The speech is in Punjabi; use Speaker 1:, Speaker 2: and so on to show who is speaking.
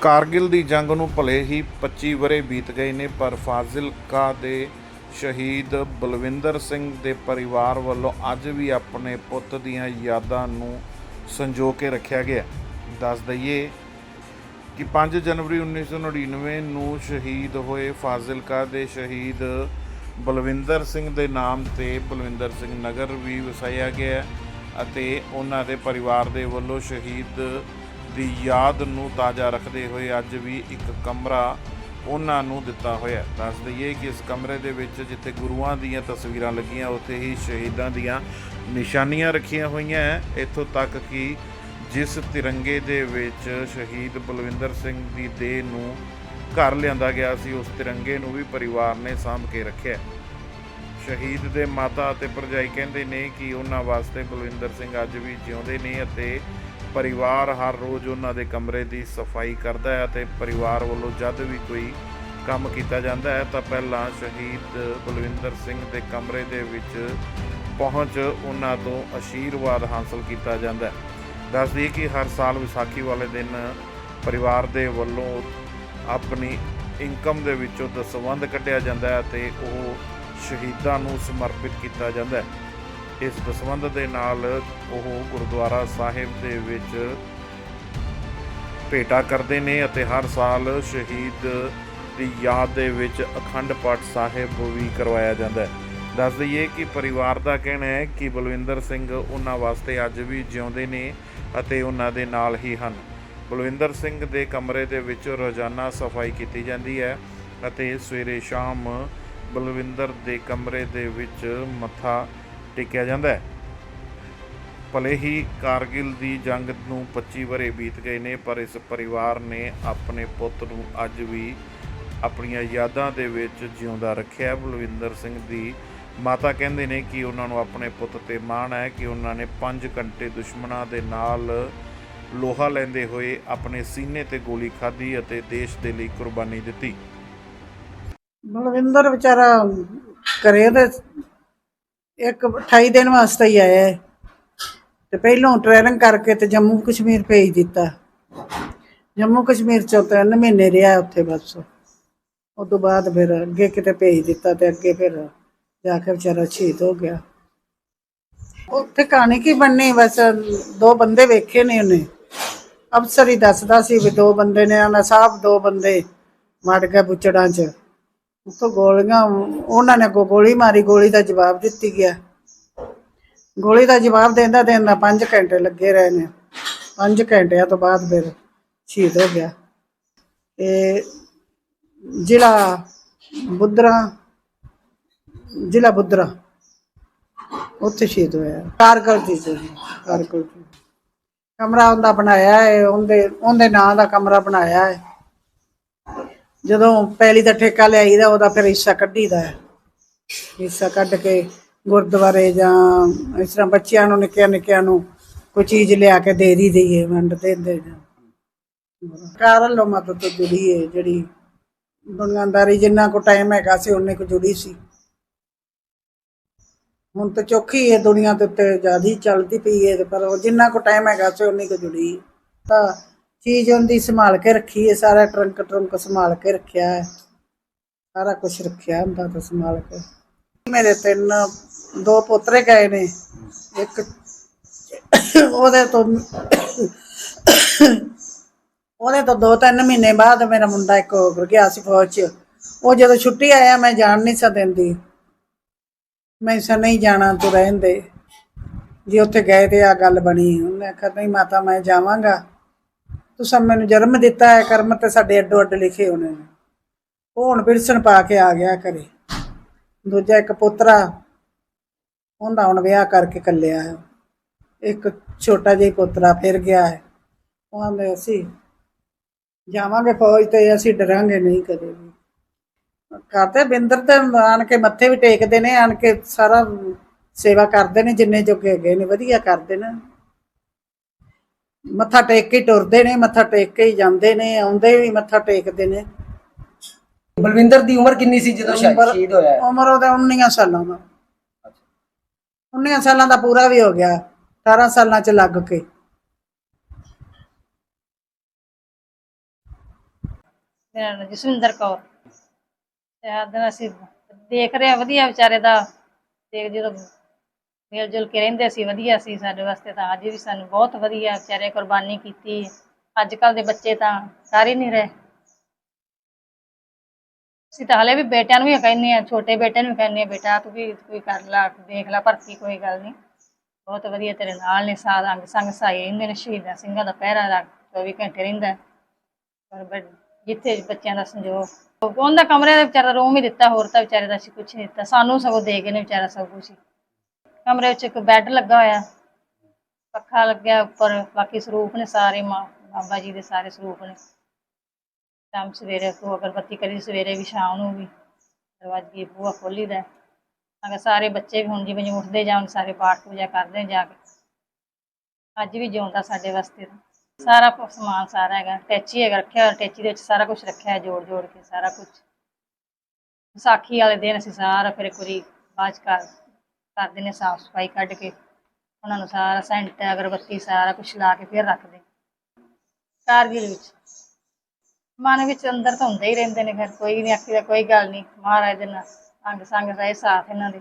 Speaker 1: ਕਾਰਗਿਲ ਦੀ ਜੰਗ ਨੂੰ ਭਲੇ ਹੀ 25 ਵਰੇ ਬੀਤ ਗਏ ਨੇ, ਪਰ ਫਾਜ਼ਿਲਕਾ ਦੇ ਸ਼ਹੀਦ ਬਲਵਿੰਦਰ ਸਿੰਘ ਦੇ ਪਰਿਵਾਰ ਵੱਲੋਂ ਅੱਜ ਵੀ ਆਪਣੇ ਪੁੱਤ ਦੀਆਂ ਯਾਦਾਂ ਨੂੰ ਸੰਜੋ ਕੇ ਰੱਖਿਆ ਗਿਆ। ਦੱਸ ਦਈਏ ਕਿ 5 ਜਨਵਰੀ 1999 ਨੂੰ ਸ਼ਹੀਦ ਹੋਏ ਫਾਜ਼ਿਲਕਾ ਦੇ ਸ਼ਹੀਦ ਬਲਵਿੰਦਰ ਸਿੰਘ ਦੇ ਨਾਮ ਤੇ ਬਲਵਿੰਦਰ ਸਿੰਘ ਨਗਰ ਵੀ ਵਸਾਇਆ ਗਿਆ ਅਤੇ ਉਹਨਾਂ ਦੇ ਪਰਿਵਾਰ ਦੇ ਵੱਲੋਂ ਸ਼ਹੀਦ ਦੀ ਯਾਦ ਨੂੰ ਤਾਜ਼ਾ ਰੱਖਦੇ ਹੋਏ ਅੱਜ ਵੀ ਇੱਕ ਕਮਰਾ ਉਹਨਾਂ ਨੂੰ ਦਿੱਤਾ ਹੋਇਆ ਦੱਸ ਦਈਏ ਕਿ ਇਸ ਕਮਰੇ ਦੇ ਵਿੱਚ ਜਿੱਥੇ ਗੁਰੂਆਂ ਦੀਆਂ ਤਸਵੀਰਾਂ ਲੱਗੀਆਂ, ਉੱਥੇ ਹੀ ਸ਼ਹੀਦਾਂ ਦੀਆਂ ਨਿਸ਼ਾਨੀਆਂ ਰੱਖੀਆਂ ਹੋਈਆਂ ਹੈ। ਇੱਥੋਂ ਤੱਕ ਕਿ ਜਿਸ ਤਿਰੰਗੇ ਦੇ ਵਿੱਚ ਸ਼ਹੀਦ ਬਲਵਿੰਦਰ ਸਿੰਘ ਦੀ ਦੇਹ ਨੂੰ ਘਰ ਲਿਆਂਦਾ ਗਿਆ ਸੀ, ਉਸ ਤਿਰੰਗੇ ਨੂੰ ਵੀ ਪਰਿਵਾਰ ਨੇ ਸਾਂਭ ਕੇ ਰੱਖਿਆ ਸ਼ਹੀਦ ਦੇ ਮਾਤਾ ਅਤੇ ਭਰਜਾਈ ਕਹਿੰਦੇ ਨੇ ਕਿ ਉਹਨਾਂ ਵਾਸਤੇ ਬਲਵਿੰਦਰ ਸਿੰਘ ਅੱਜ ਵੀ ਜਿਉਂਦੇ ਨੇ ਅਤੇ ਪਰਿਵਾਰ ਹਰ ਰੋਜ਼ ਉਹਨਾਂ ਦੇ ਕਮਰੇ ਦੀ ਸਫ਼ਾਈ ਕਰਦਾ ਹੈ ਅਤੇ ਪਰਿਵਾਰ ਵੱਲੋਂ ਜਦ ਵੀ ਕੋਈ ਕੰਮ ਕੀਤਾ ਜਾਂਦਾ ਹੈ ਤਾਂ ਪਹਿਲਾਂ ਸ਼ਹੀਦ ਬਲਵਿੰਦਰ ਸਿੰਘ ਦੇ ਕਮਰੇ ਦੇ ਵਿੱਚ ਪਹੁੰਚ ਉਹਨਾਂ ਤੋਂ ਆਸ਼ੀਰਵਾਦ ਹਾਸਲ ਕੀਤਾ ਜਾਂਦਾ ਹੈ। ਦੱਸ ਕਿ ਹਰ ਸਾਲ ਵਿਸਾਖੀ ਵਾਲੇ ਦਿਨ ਪਰਿਵਾਰ ਦੇ ਵੱਲੋਂ ਆਪਣੀ ਇਨਕਮ ਦੇ ਵਿੱਚੋਂ ਦਸਵੰਧ ਕੱਢਿਆ ਜਾਂਦਾ ਹੈ ਤੇ ਉਹ ਸ਼ਹੀਦਾਂ ਨੂੰ ਸਮਰਪਿਤ ਕੀਤਾ ਜਾਂਦਾ ਹੈ। ਇਸ ਦਸਵੰਧ ਦੇ ਨਾਲ ਉਹ ਗੁਰਦੁਆਰਾ ਸਾਹਿਬ ਦੇ ਵਿੱਚ ਭੇਟਾ ਕਰਦੇ ਨੇ ਅਤੇ ਹਰ ਸਾਲ ਸ਼ਹੀਦ ਦੀ ਯਾਦ ਦੇ ਵਿੱਚ ਅਖੰਡ ਪਾਠ ਸਾਹਿਬ ਵੀ ਕਰਵਾਇਆ ਜਾਂਦਾ ਹੈ। ਦੱਸ ਦਈਏ ਕਿ ਪਰਿਵਾਰ ਦਾ ਕਹਿਣਾ ਹੈ ਕਿ ਬਲਵਿੰਦਰ ਸਿੰਘ ਉਹਨਾਂ ਵਾਸਤੇ ਅੱਜ ਵੀ ਜਿਉਂਦੇ ਨੇ ਅਤੇ ਉਹਨਾਂ ਦੇ ਨਾਲ ਹੀ ਹਨ। ਬਲਵਿੰਦਰ ਸਿੰਘ ਦੇ ਕਮਰੇ ਦੇ ਵਿੱਚ ਰੋਜ਼ਾਨਾ ਸਫ਼ਾਈ ਕੀਤੀ ਜਾਂਦੀ ਹੈ ਅਤੇ ਸਵੇਰੇ ਸ਼ਾਮ ਬਲਵਿੰਦਰ ਦੇ ਕਮਰੇ ਦੇ ਵਿੱਚ ਮੱਥਾ ਟੇਕਿਆ ਜਾਂਦਾ ਹੈ। ਭਲੇ ਹੀ ਕਾਰਗਿਲ ਦੀ ਜੰਗ ਨੂੰ 25 ਵਰੇ ਬੀਤ ਗਏ ਨੇ, ਪਰ ਇਸ ਪਰਿਵਾਰ ਨੇ ਆਪਣੇ ਪੁੱਤ ਨੂੰ ਅੱਜ ਵੀ ਆਪਣੀਆਂ ਯਾਦਾਂ ਦੇ ਵਿੱਚ ਜਿਉਂਦਾ ਰੱਖਿਆ। ਬਲਵਿੰਦਰ ਸਿੰਘ ਦੀ ਮਾਤਾ ਕਹਿੰਦੇ ਨੇ ਕਿ ਉਹਨਾਂ ਨੂੰ ਆਪਣੇ ਪੁੱਤ ਤੇ ਮਾਣ ਹੈ ਕਿ ਉਹਨਾਂ ਨੇ 5 ਘੰਟੇ ਦੁਸ਼ਮਣਾਂ ਦੇ ਨਾਲ ਲੋਹਾ ਲੈਂਦੇ ਹੋਏ ਆਪਣੇ ਸੀਨੇ ਤੇ ਗੋਲੀ ਖਾਧੀ ਅਤੇ ਦੇਸ਼ ਦੇ ਲਈ ਕੁਰਬਾਨੀ ਦਿੱਤੀ।
Speaker 2: ਬਲਵਿੰਦਰ ਵਿਚਾਰਾ ਕਰੇ ਤੇ ਇੱਕ 28 ਦਿਨ ਵਾਸਤੇ ਹੀ ਆਇਆ ਹੈ। ਤੇ ਪਹਿਲੋਂ ਟ੍ਰੇਨਿੰਗ ਕਰਕੇ ਤੇ ਜੰਮੂ ਕਸ਼ਮੀਰ ਭੇਜ ਦਿੱਤਾ। ਜੰਮੂ ਕਸ਼ਮੀਰ ਚ ਤਿੰਨ ਮਹੀਨੇ ਰਿਹਾ ਉੱਥੇ ਬਸ। ਉਸ ਤੋਂ ਬਾਅਦ ਫਿਰ ਅੱਗੇ ਕਿਤੇ ਭੇਜ ਦਿੱਤਾ ਤੇ ਅੱਗੇ ਫਿਰ ਜਾ ਕੇ ਵਿਚਾਰਾ ਸ਼ਹੀਦ ਹੋ ਗਿਆ। ਉੱਥੇ ਕਹਾਣੀ ਕੀ ਬਣਨੀ, ਬਸ ਦੋ ਬੰਦੇ ਵੇਖੇ ਨੇ ਉਹਨੇ। ਅਫਸਰ ਹੀ ਦੱਸਦਾ ਸੀ ਵੀ ਦੋ ਬੰਦੇ ਨੇ ਆਂਦਾ ਸਾਹਿਬ ਦੋ ਬੰਦੇ ਮੜ ਗਏ ਬੁੱਚੜਾਂ 'ਚ। ਉੱਥੋਂ ਗੋਲੀਆਂ, ਉਹਨਾਂ ਨੇ ਅੱਗੋਂ ਗੋਲੀ ਮਾਰੀ, ਗੋਲੀ ਦਾ ਜਵਾਬ ਦਿੱਤੀ ਗਿਆ। ਗੋਲੀ ਦਾ ਜਵਾਬ ਦੇਂਦਾ ਦੇਂਦਾ 5 ਘੰਟੇ ਲੱਗੇ ਰਹੇ ਨੇ। 5 ਘੰਟਿਆਂ ਤੋਂ ਬਾਅਦ ਫਿਰ ਸ਼ਹੀਦ ਹੋ ਗਿਆ। ਇਹ ਜ਼ਿਲ੍ਹਾ ਬੁੱਧਰਾ ਜ਼ਿਲ੍ਹਾ ਬੁੱਧਰਾ ਉੱਥੇ ਸ਼ਹੀਦ ਹੋਇਆ। ਕਾਰਗਲ ਦੀ ਸੀ। ਕਾਰਗਲ ਕਮਰਾ ਉਹਦਾ ਬਣਾਇਆ ਹੈ, ਉਹਦੇ ਉਹਦੇ ਨਾਂ ਦਾ ਕਮਰਾ ਬਣਾਇਆ ਹੈ। ਜਦੋਂ ਪਹਿਲੀ ਦਾ ਠੇਕਾ ਲਿਆਈਦਾ, ਉਹਦਾ ਫਿਰ ਹਿੱਸਾ ਕੱਢੀਦਾ ਹੈ। ਹਿੱਸਾ ਕੱਢ ਕੇ ਗੁਰਦੁਆਰੇ ਜਾਂ ਇਸ ਤਰ੍ਹਾਂ ਬੱਚਿਆਂ ਨੂੰ, ਨਿੱਕਿਆਂ ਨਿੱਕਿਆਂ ਨੂੰ ਕੋਈ ਚੀਜ਼ ਲਿਆ ਕੇ ਦੇ ਦੀ ਦਈਏ, ਵੰਡ ਦੇ ਦੇ ਕਾਰਨ ਲੋ ਮਦਦ ਤੋਂ ਜੁੜੀ ਹੈ ਜਿਹੜੀ ਦੁਨੀਆਦਾਰੀ ਜਿੰਨਾ ਕੋ ਟਾਈਮ ਹੈਗਾ ਸੀ ਉਹਨੇ ਕੋ ਜੁੜੀ ਸੀ। ਹੁਣ ਤਾਂ ਚੌਖੀ ਹੈ ਦੁਨੀਆ ਦੇ ਉੱਤੇ ਜ਼ਿਆਦਾ ਚੱਲਦੀ ਪਈ ਹੈ, ਪਰ ਉਹ ਜਿੰਨਾ ਕੋ ਟਾਈਮ ਹੈਗਾ ਸੀ ਉਹਨੇ ਕੋ ਜੁੜੀ ਤਾਂ ਚੀਜ਼ ਉਹਦੀ ਸੰਭਾਲ ਕੇ ਰੱਖੀ ਹੈ, ਸਾਰਾ ਟਰੰਕ ਟਰੰਕ ਸੰਭਾਲ ਕੇ ਰੱਖਿਆ ਹੈ। ਸਾਰਾ ਕੁਝ ਰੱਖਿਆ ਹੁੰਦਾ ਤਾਂ ਸੰਭਾਲ ਕੇ। ਮੇਰੇ ਤਿੰਨ, ਦੋ ਪੋਤਰੇ ਗਏ ਨੇ। ਇੱਕ ਉਹਦੇ ਤੋਂ ਉਹਦੇ ਤੋਂ ਦੋ ਤਿੰਨ ਮਹੀਨੇ ਬਾਅਦ ਮੇਰਾ ਮੁੰਡਾ ਇੱਕ ਹੋ ਗਿਆ ਸੀ ਫੌਜ 'ਚ। ਉਹ ਜਦੋਂ ਛੁੱਟੀ ਆਇਆ, ਮੈਂ ਜਾਣ ਨਹੀਂ ਸਾ ਦਿੰਦੀ। ਮੈਂ ਇਸ ਨਹੀਂ ਜਾਣਾ, ਤੂੰ ਰਹਿਣ ਦੇ। ਜੇ ਉੱਥੇ ਗਏ ਤੇ ਆ ਗੱਲ ਬਣੀ। ਉਹਨੇ ਆਖਿਆ, ਨਹੀਂ ਮਾਤਾ, ਮੈਂ ਜਾਵਾਂਗਾ। ਤੁਸੀਂ ਮੈਨੂੰ ਜਨਮ ਦਿੱਤਾ ਹੈ, ਕਰਮ ਤੇ ਸਾਡੇ ਅੱਡੋ ਅੱਡ ਲਿਖੇ ਹੋਣੇ ਨੇ। ਉਹ ਹੁਣ ਪਾ ਕੇ ਆ ਗਿਆ ਘਰੇ। ਦੂਜਾ ਇੱਕ ਪੁੱਤਰਾ, ਉਹਦਾ ਹੁਣ ਵਿਆਹ ਕਰਕੇ ਕੱਲਿਆ ਹੈ। ਇੱਕ ਛੋਟਾ ਜਿਹਾ ਪੋਤਰਾ ਫਿਰ ਗਿਆ ਹੈ। ਉਹ ਆਂਦੇ ਅਸੀਂ ਜਾਵਾਂਗੇ ਫੌਜ ਤੇ, ਅਸੀਂ ਡਰਾਂਗੇ ਨਹੀਂ ਕਦੇ ਵੀ। ਕਰਦੇ ਬਿੰਦਰ ਤੇ ਆਣ ਕੇ ਮੱਥੇ ਵੀ ਟੇਕਦੇ ਨੇ, ਆਣ ਕੇ ਸਾਰਾ ਸੇਵਾ ਕਰਦੇ ਨੇ, ਜਿੰਨੇ ਜੋਗੇ ਹੈਗੇ ਨੇ, ਵਧੀਆ ਕਰਦੇ ਨੇ। ਮੱਥਾ ਟੇਕ ਕੇ ਟੁਰਦੇ ਨੇ ਮੱਥਾ ਟੇਕ ਕੇ ਹੀ ਜਾਂਦੇ ਨੇ ਆਉਂਦੇ ਵੀ ਮੱਥਾ ਟੇਕਦੇ ਨੇ।
Speaker 3: ਬਲਵਿੰਦਰ ਦੀ ਉਮਰ ਕਿੰਨੀ ਸੀ ਜਦੋਂ
Speaker 2: ਉਮਰ-
Speaker 3: ਸ਼ਹੀਦ ਹੋਇਆ? ਹੈ?
Speaker 2: ਉਮਰ ਉਹਦਾ 19 ਸਾਲਾਂ ਦਾ। 19 ਸਾਲਾਂ ਦਾ ਪੂਰਾ ਵੀ ਹੋ ਗਿਆ 18 ਸਾਲਾਂ ਚ ਲੱਗ ਕੇ।
Speaker 4: ਮੇਰਾ ਜਸਵਿੰਦਰ ਕੌਰ। ਤੇ ਹਰ ਦਿਨ ਅਸੀਂ ਦੇਖ ਰਹੇ ਵਧੀਆ ਵਿਚਾਰੇ ਦਾ ਤੇ ਜਦੋਂ ਮਿਲ ਜੁਲ ਕੇ ਰਹਿੰਦੇ ਸੀ, ਵਧੀਆ ਸੀ ਸਾਡੇ ਵਾਸਤੇ ਤਾਂ। ਅੱਜ ਵੀ ਸਾਨੂੰ ਬਹੁਤ ਵਧੀਆ ਵਿਚਾਰੇ ਕੁਰਬਾਨੀ ਕੀਤੀ। ਅੱਜ ਕੱਲ ਦੇ ਬੱਚੇ ਤਾਂ ਕਰ ਹੀ ਨਹੀਂ ਰਹੇ। ਅਸੀਂ ਤਾਂ ਹਲੇ ਵੀ ਬੇਟਿਆਂ ਨੂੰ ਵੀ ਕਹਿੰਦੇ ਆ ਛੋਟੇ ਬੇਟੇ ਨੂੰ ਵੀ ਕਹਿੰਦੇ ਆ ਬੇਟਾ ਤੂੰ ਵੀ ਕੋਈ ਕਰ ਲਾ, ਦੇਖ ਲਾ ਭਰਤੀ ਕੋਈ ਗੱਲ ਨਹੀਂ। ਬਹੁਤ ਵਧੀਆ ਤੇਰੇ ਨਾਲ ਨੇ ਸਾਧ ਅੰਗ ਸੰਗ ਸਾਈ ਰਹਿੰਦੇ ਨੇ, ਸ਼ਹੀਦਾਂ ਸਿੰਘਾਂ ਦਾ ਪਹਿਰਾ ਦਾ 24 ਘੰਟੇ ਰਹਿੰਦਾ। ਪਰ ਬ- ਜਿੱਥੇ ਬੱਚਿਆਂ ਦਾ ਸੰਜੋਗ। ਉਹਦਾ ਕਮਰੇ ਦੇ ਵਿਚਾਰਾ ਰੂਮ ਹੀ ਦਿੱਤਾ, ਹੋਰ ਤਾਂ ਵਿਚਾਰੇ ਦਾ ਅਸੀਂ ਕੁਝ ਨਹੀਂ ਦਿੱਤਾ। ਸਾਨੂੰ ਸਗੋਂ ਦੇ ਗਏ ਨੇ ਵਿਚਾਰਾ ਸਭ ਕੁਝ ਕਮਰੇ ਵਿੱਚ ਇੱਕ ਬੈੱਡ ਲੱਗਾ ਹੋਇਆ। ਪੱਖਾ ਲੱਗਿਆ ਉੱਪਰ, ਬਾਕੀ ਸਰੂਪ ਨੇ ਸਾਰੇ ਮਾਂ, ਬਾਬਾ ਜੀ ਦੇ ਸਾਰੇ ਸਰੂਪ ਨੇ। ਸ਼ਾਮ ਸਵੇਰੇ ਤੋਂ ਅਗਰਬੱਤੀ ਕਰੀ, ਸਵੇਰੇ ਵੀ ਸ਼ਾਮ ਨੂੰ ਵੀ ਦਰਵਾਜ਼ੇ ਬੂਹਾ ਖੋਲੀਦਾ। ਅਗਰ ਸਾਰੇ ਬੱਚੇ ਵੀ ਹੁਣ ਜਿਵੇਂ ਜਿਵੇਂ ਉੱਠਦੇ ਜਾਣ, ਸਾਰੇ ਪਾਠ ਪੂਜਾ ਕਰਦੇ ਜਾ ਕੇ। ਅੱਜ ਵੀ ਜਿਉਂਦਾ ਸਾਡੇ ਵਾਸਤੇ। ਸਾਰਾ ਕੁਛ ਸਮਾਨ ਸਾਰਾ ਹੈਗਾ। ਟੈਚੀ ਹੈਗਾ ਰੱਖਿਆ ਹੋਇਆ, ਟੈਚੀ ਦੇ ਵਿੱਚ ਸਾਰਾ ਕੁਝ ਰੱਖਿਆ ਹੈ, ਜੋੜ ਜੋੜ ਕੇ ਸਾਰਾ ਕੁਝ ਵਿਸਾਖੀ ਵਾਲੇ ਦਿਨ ਅਸੀਂ ਸਾਰਾ ਫਿਰ ਇੱਕ ਵਾਰੀ ਬਾਅਦ ਕਰ ਕਰਦੇ ਨੇ ਸਾਫ਼ ਸਫ਼ਾਈ ਕੱਢ ਕੇ, ਉਹਨਾਂ ਨੂੰ ਸਾਰਾ ਸੈਂਟ, ਅਗਰਬੱਤੀ ਸਾਰਾ ਕੁਝ ਲਾ ਕੇ ਫਿਰ ਰੱਖਦੇ। ਕਾਰਗਿਲ ਵਿੱਚ ਮਨ ਵਿੱਚ ਅੰਦਰ ਤਾਂ ਹੁੰਦੇ ਹੀ ਰਹਿੰਦੇ ਨੇ ਫਿਰ, ਕੋਈ ਨਹੀਂ ਆਖੀਦਾ ਕੋਈ ਗੱਲ ਨਹੀਂ ਮਹਾਰਾਜ ਦੇ ਨਾਲ ਅੰਗ ਸੰਗ ਰਹੇ ਸਾਥ ਇਹਨਾਂ ਦੇ।